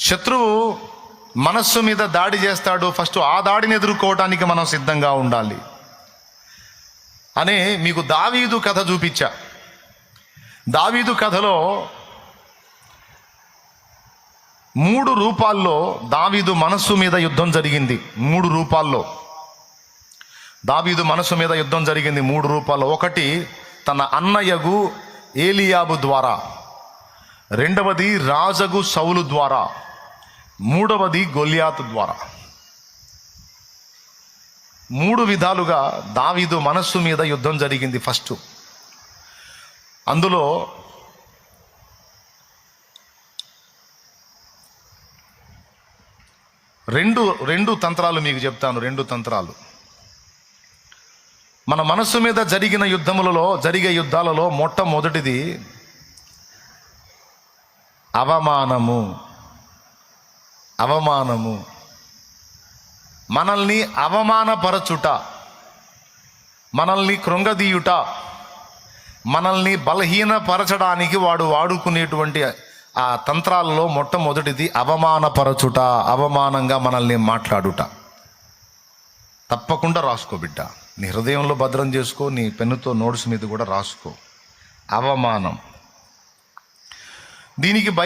శత్రువు మనస్సు మీద దాడి చేస్తాడు. ఫస్ట్ ఆ దాడిని ఎదుర్కోవటానికి మనం సిద్ధంగా ఉండాలి. అనే మీకు దావీదు కథ చూపించా. దావీదు కథలో మూడు రూపాల్లో దావీదు మనస్సు మీద యుద్ధం జరిగింది. మూడు రూపాల్లో. దావీదు మనస్సు మీద యుద్ధం జరిగింది మూడు రూపాల్లో. ఒకటి తన అన్నయ్యగు ఏలియాబు ద్వారా. రెండవది రాజగు సౌలు ద్వారా. మూడవది గొలియాత్ ద్వారా. మూడు విధాలుగా దావీదు మనస్సు మీద యుద్ధం జరిగింది ఫస్ట్. అందులో రెండు రెండు తంత్రాలు మీకు చెప్తాను రెండు తంత్రాలు. మన మనస్సు మీద జరిగిన యుద్ధములలో జరిగే యుద్ధాలలో మొట్టమొదటిది అవమానము. అవమానము. మనల్ని అవమానపరచుట. మనల్ని కృంగదీయుట. మనల్ని బలహీనపరచడానికి వాడు వాడుకునేటువంటి ఆ తంత్రాలలో మొట్టమొదటిది అవమానపరచుట అవమానంగా మనల్ని మాట్లాడుట. తప్పకుండా రాసుకో బిడ్డ. నీ హృదయంలో భద్రం చేసుకో నీ పెన్నుతో నోట్స్ మీద కూడా రాసుకో. అవమానం. దీనికి